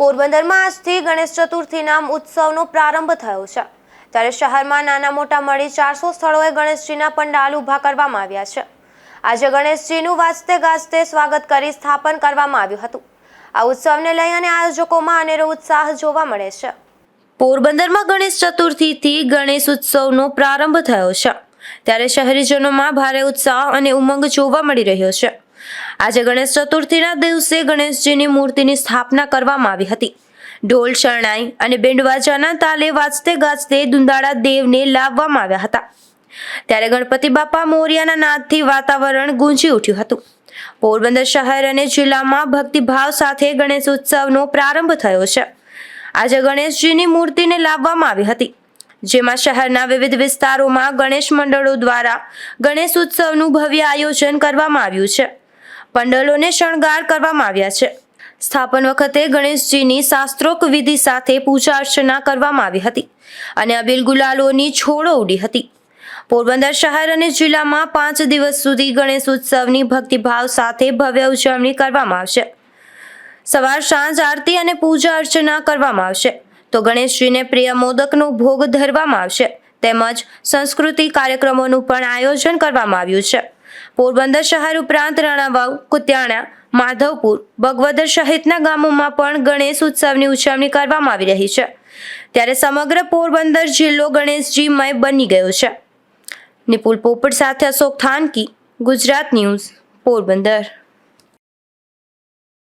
પોરબંદરમાં આજથી ગણેશ ચતુર્થીના ઉત્સવનો પ્રારંભ થયો છે. ત્યારે શહેરમાં નાના મોટા મળી ચારસો સ્થળોએ ગણેશજીના પંડાલ ઊભા કરવામાં આવ્યા છે. આજે ગણેશજીનું વાજતે ગાજતે સ્વાગત કરી સ્થાપન કરવામાં આવ્યું હતું. આ ઉત્સવને લઈ અને આયોજકોમાં અનેરો ઉત્સાહ જોવા મળે છે. પોરબંદરમાં ગણેશ ચતુર્થીથી ગણેશ ઉત્સવનો પ્રારંભ થયો છે. ત્યારે શહેરીજનોમાં ભારે ઉત્સાહ અને ઉમંગ જોવા મળી રહ્યો છે. આજે ગણેશ ચતુર્થીના દિવસે ગણેશજીની મૂર્તિની સ્થાપના કરવામાં આવી હતી. ઢોલ શરણાઈ અને બેન્ડવાજાના તાલે વાજતે ગાજતે દુંદાળા દેવને લાવવામાં આવ્યા હતા. ત્યારે ગણપતિ બાપા મોરિયાના નાદથી વાતાવરણ ગુંજી ઉઠ્યું હતું. પોરબંદર શહેર અને જિલ્લામાં ભક્તિભાવ સાથે ગણેશ ઉત્સવનો પ્રારંભ થયો છે. આજે ગણેશજીની મૂર્તિને લાવવામાં આવી હતી. જેમાં શહેરના વિવિધ વિસ્તારોમાં ગણેશ મંડળો દ્વારા ગણેશ ઉત્સવનું ભવ્ય આયોજન કરવામાં આવ્યું છે. પંડલોને શણગાર કરવામાં આવ્યા છે. સ્થાપન વખતે ગણેશજીની શાસ્ત્રોક વિધિ સાથે પૂજા અર્ચના કરવામાં આવી હતી અને અબીલ ગુલાલોની છોડો ઉડી હતી. પોરબંદર શહેર અને જિલ્લામાં પાંચ દિવસ સુધી ગણેશ ઉત્સવની ભક્તિભાવ સાથે ભવ્ય ઉજવણી કરવામાં આવશે. સવાર સાંજ આરતી અને પૂજા અર્ચના કરવામાં આવશે. તો ગણેશજીને પ્રિય મોદકનો ભોગ ધરવામાં આવશે. તેમજ સંસ્કૃતિ કાર્યક્રમોનું પણ આયોજન કરવામાં આવ્યું છે. પોરબંદર શહેર ઉપરાંત રણાવાવ, કુતિયાણા, માધવપુર, બગવદર સહિતના ગામોમાં પણ ગણેશ ઉત્સવની ઉજવણી કરવામાં આવી રહી છે. ત્યારે સમગ્ર પોરબંદર જિલ્લો ગણેશજીમય બની ગયો છે. નિપુલ પોપટ સાથે અશોક થાનકી, ગુજરાત ન્યૂઝ, પોરબંદર.